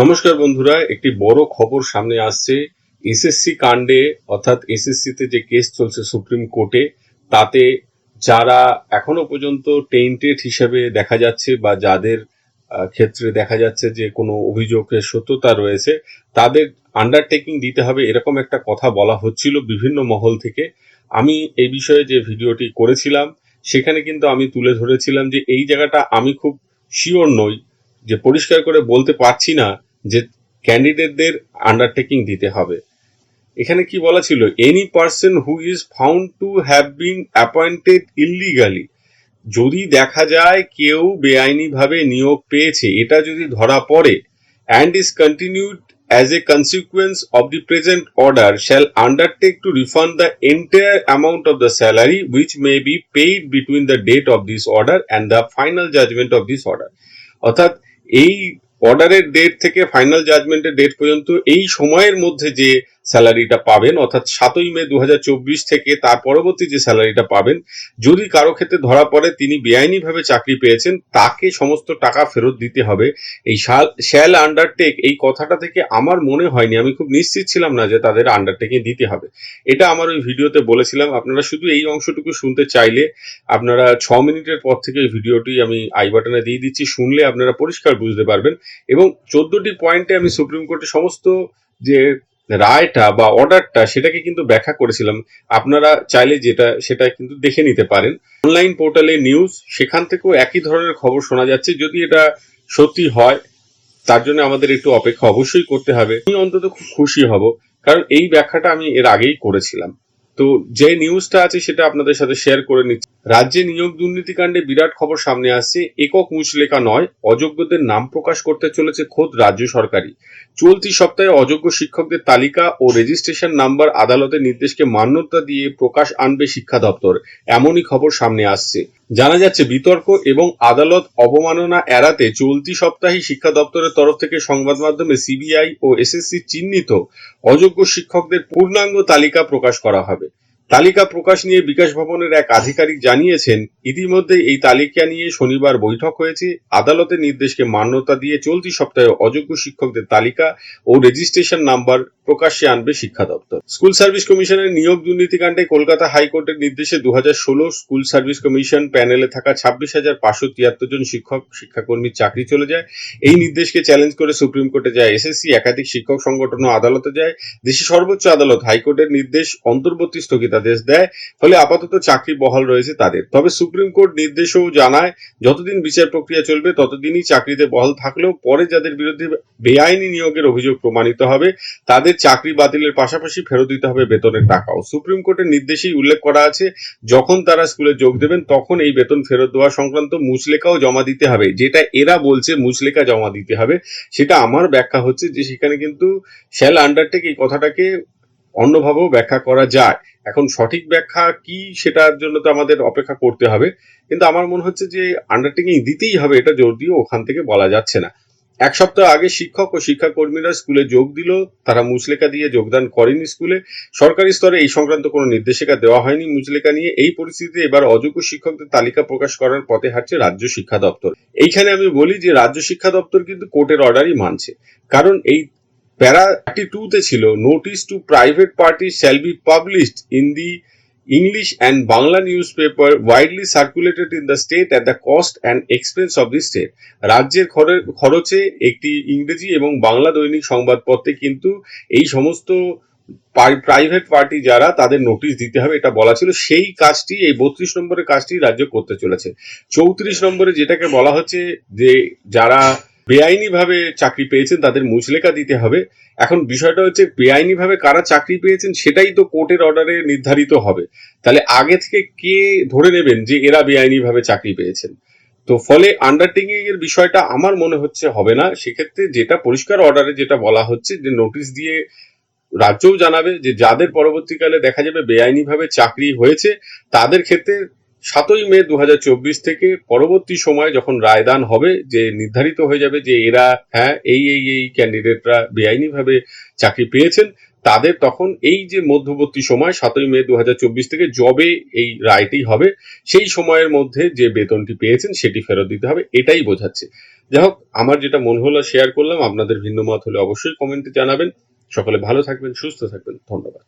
নমস্কার বন্ধুরা, একটি বড় খবর সামনে আসছে। এসএসসি কাণ্ডে, অর্থাৎ এসএসসিতে যে কেস চলছে সুপ্রিম কোর্টে, তাতে যারা এখনও পর্যন্ত টেন্টেড হিসেবে দেখা যাচ্ছে বা যাদের ক্ষেত্রে দেখা যাচ্ছে যে কোনো অভিযোগের সত্যতা রয়েছে, তাদের আন্ডারটেকিং দিতে হবে এরকম একটা কথা বলা হচ্ছিল বিভিন্ন মহল থেকে। আমি এই বিষয়ে যে ভিডিওটি করেছিলাম, সেখানে কিন্তু আমি তুলে ধরেছিলাম যে এই জায়গাটা আমি খুব শিওর নই, যে পরিষ্কার করে বলতে পারছি না যে ক্যান্ডিডেটদের আন্ডারটেকিং দিতে হবে। এখানে কি বলা ছিল? Any person who is found to have been appointed illegally যদি দেখা যায় কেউ বেআইনিভাবে নিয়োগ পেয়েছে, এটা যদি ধরা পড়ে and is continued as a consequence of the present order shall undertake to refund the entire amount of the salary which may be paid between the date of this order and the final judgment of this order অর্থাৎ, এই অর্ডারের date থেকে final জাজমেন্টের date পর্যন্ত এই সময়ের মধ্যে যে স্যালারিটা পাবেন, অর্থাৎ সাতই মে দু হাজার চব্বিশ থেকে তার পরবর্তী যে স্যালারিটা পাবেন, যদি কারও ক্ষেত্রে ধরা পড়ে তিনি বেআইনিভাবে চাকরি পেয়েছেন, তাকে সমস্ত টাকা ফেরত দিতে হবে। এই শ্যাল আন্ডারটেক এই কথাটা থেকে আমার মনে হয়নি, আমি খুব নিশ্চিত ছিলাম না যে তাদের আন্ডারটেকিং দিতে হবে। এটা আমার ওই ভিডিওতে বলেছিলাম, আপনারা শুধু এই অংশটুকু শুনতে চাইলে আপনারা ছ মিনিটের পর থেকে এই ভিডিওটি আমি আই বাটনে দিয়ে দিচ্ছি, শুনলে আপনারা পরিষ্কার বুঝতে পারবেন। এবং চোদ্দটি পয়েন্টে আমি সুপ্রিম কোর্টে সমস্ত যে রায়টা বা অর্ডারটা সেটাকে কিন্তু ব্যাখ্যা করেছিলাম। আপনারা চাইলে যেটা, সেটা কিন্তু দেখে নিতে পারেন। অনলাইন পোর্টালে নিউজ, সেখান থেকেও একই ধরনের খবর শোনা যাচ্ছে। যদি এটা সত্যি হয়, তার জন্য আমাদের একটু অপেক্ষা অবশ্যই করতে হবে। আমি অন্তত খুব খুশি হব, কারণ এই ব্যাখ্যাটা আমি এর আগেই করেছিলাম। তো যে নিউজটা আছে সেটা আপনাদের সাথে শেয়ার করে নিচ্ছি। রাজ্যে নিয়োগ দুর্নীতিকাণ্ডে বিরাট খবর সামনে আসছে। একক মুচলেখা নয়, অযোগ্যদের নাম প্রকাশ করতে চলেছে খোদ রাজ্য সরকারই। চলতি সপ্তাহে অযোগ্য শিক্ষকদের তালিকা ও রেজিস্ট্রেশন নাম্বার আদালতের নির্দেশকে মান্যতা দিয়ে প্রকাশ আনবে শিক্ষা দপ্তর। এমনই খবর সামনে আসছে। জানা যাচ্ছে, বিতর্ক এবং আদালত অবমাননা এড়াতে চলতি সপ্তাহে শিক্ষা দপ্তরের তরফ থেকে সংবাদ মাধ্যমে সিবিআই ও এসএসসি চিহ্নিত অযোগ্য শিক্ষকদের পূর্ণাঙ্গ তালিকা প্রকাশ করা হবে। তালিকা প্রকাশ নিয়ে বিকাশ ভবনের এক আধিকারিক জানিয়েছেন ইতিমধ্যে এই তালিকা নিয়ে শনিবার বৈঠক হয়েছে। আদালতের নির্দেশকে মান্যতা দিয়ে চলতি সপ্তাহে অযোগ্য শিক্ষকদের তালিকা ও রেজিস্ট্রেশন নাম্বার প্রকাশ্যে আনবে শিক্ষা দপ্তর। স্কুল সার্ভিস কমিশনের নিয়োগ দুর্নীতিকাণ্ডে কলকাতা হাইকোর্টের নির্দেশে দু স্কুল সার্ভিস কমিশন প্যানেলে থাকা ছাব্বিশ হাজার পাঁচশো তিয়াত্তর জন শিক্ষক, শিক্ষাকর্মীর চাকরি চলে যায়। এই নির্দেশকে চ্যালেঞ্জ করে সুপ্রিম কোর্টে যায় এসএসসি একাধিক শিক্ষক সংগঠন ও আদালতে যায়। দেশের সর্বোচ্চ আদালত হাইকোর্টের নির্দেশ অন্তর্বর্তী স্থগিতাদেশ দেয়, ফলে আপাতত চাকরি বহাল রয়েছে তাদের। তবে সুপ্রিম কোর্ট নির্দেশও জানায়, যতদিন বিচার প্রক্রিয়া চলবে, ততদিনই চাকরিতে বহাল থাকলেও পরে যাদের বিরুদ্ধে বেআইনি নিয়োগের অভিযোগ প্রমাণিত হবে, তাদের চাকরি বাতিলের পাশাপাশি ফেরত দিতে হবে বেতনের টাকাও। সুপ্রিম কোর্টের নির্দেশেই উল্লেখ করা আছে, যখন তারা স্কুলে যোগ দেবেন, তখন এই বেতন ফেরত দেওয়া সংক্রান্ত মুচলেখাও জমা দিতে হবে। যেটা এরা বলছে মুচলেখা জমা দিতে হবে, সেটা আমার ব্যাখ্যা হচ্ছে যে সেখানে কিন্তু শ্যাল আন্ডারটেক এই কথাটাকে অন্যভাবেও ব্যাখ্যা করা যায়। এখন সঠিক ব্যাখ্যা কি সেটার জন্য তো আমাদের অপেক্ষা করতে হবে। কিন্তু আমার মনে হচ্ছে যে আন্ডারটেকিং দিতেই হবে এটা জোর দিয়ে ওখান থেকে বলা যাচ্ছে না। এক সপ্তাহ আগে শিক্ষক ও শিক্ষাকর্মীরা স্কুলে যোগ দিল। তারা মুচলেখা দিয়ে যোগদান করেনি স্কুলে। সরকারি স্তরে এই সংক্রান্ত কোনো নির্দেশিকা দেওয়া হয়নি মুচলেখা নিয়ে। এই পরিস্থিতিতে এবার অযোগ্য শিক্ষকদের তালিকা প্রকাশ করার পথে হাঁটছে রাজ্য শিক্ষা দপ্তর। এইখানে আমি বলি যে, রাজ্য শিক্ষা দপ্তর কিন্তু কোর্টের অর্ডারই মানছে। কারণ এই প্যারা থার্টি টুতে ছিল notice to private party shall be published in the English and Bangla newspaper widely circulated in the state at the cost and expense of the state. রাজ্যের খরে- খরচে একটি ইংরেজি এবং বাংলা দৈনিক সংবাদপত্রে কিন্তু এই সমস্ত প্রাইভেট পার্টি যারা তাদের নোটিশ দিতে হবে, এটা বলা ছিল সেই কাজটি, এই বত্রিশ নম্বরের কাজটি রাজ্য করতে চলেছে চৌত্রিশ নম্বরে যেটাকে বলা হচ্ছে যে যারা বেআইনি ভাবে চাকরি পেয়েছেন, তাদের মুচলেখা দিতে হবে। এখন বিষয়টা হচ্ছে বেআইনি ভাবে কারা চাকরি পেয়েছেন সেটাই তো কোর্টের অর্ডারে নির্ধারিত হবে। তাহলে আগে থেকে কে ধরে নেবেন যে এরা বেআইনি ভাবে চাকরি পেয়েছেন? তো ফলে আন্ডারটেকিং এর বিষয়টা আমার মনে হচ্ছে হবে না। সেক্ষেত্রে যেটা পরিষ্কার অর্ডারে যেটা বলা হচ্ছে, যে নোটিশ দিয়ে রাজ্যও জানাবে যে যাদের পরবর্তীকালে দেখা যাবে বেআইনি ভাবে চাকরি হয়েছে, তাদের ক্ষেত্রে সাতই মে দু হাজার চব্বিশ থেকে পরবর্তী সময় যখন রায়দান হবে, যে নির্ধারিত হয়ে যাবে যে এরা হ্যাঁ এই এই এই ক্যান্ডিডেটরা বেআইনি ভাবে চাকরি পেয়েছেন, তাদের তখন এই যে মধ্যবর্তী সময় সাতই মে দু হাজার চব্বিশ থেকে জবে এই রায়টি হবে, সেই সময়ের মধ্যে যে বেতনটি পেয়েছেন সেটি ফেরত দিতে হবে, এটাই বোঝাচ্ছে। যাই হোক, আমার যেটা মনে হলো শেয়ার করলাম, আপনাদের ভিন্ন মত হলে অবশ্যই কমেন্টে জানাবেন। সকলে ভালো থাকবেন, সুস্থ থাকবেন, ধন্যবাদ।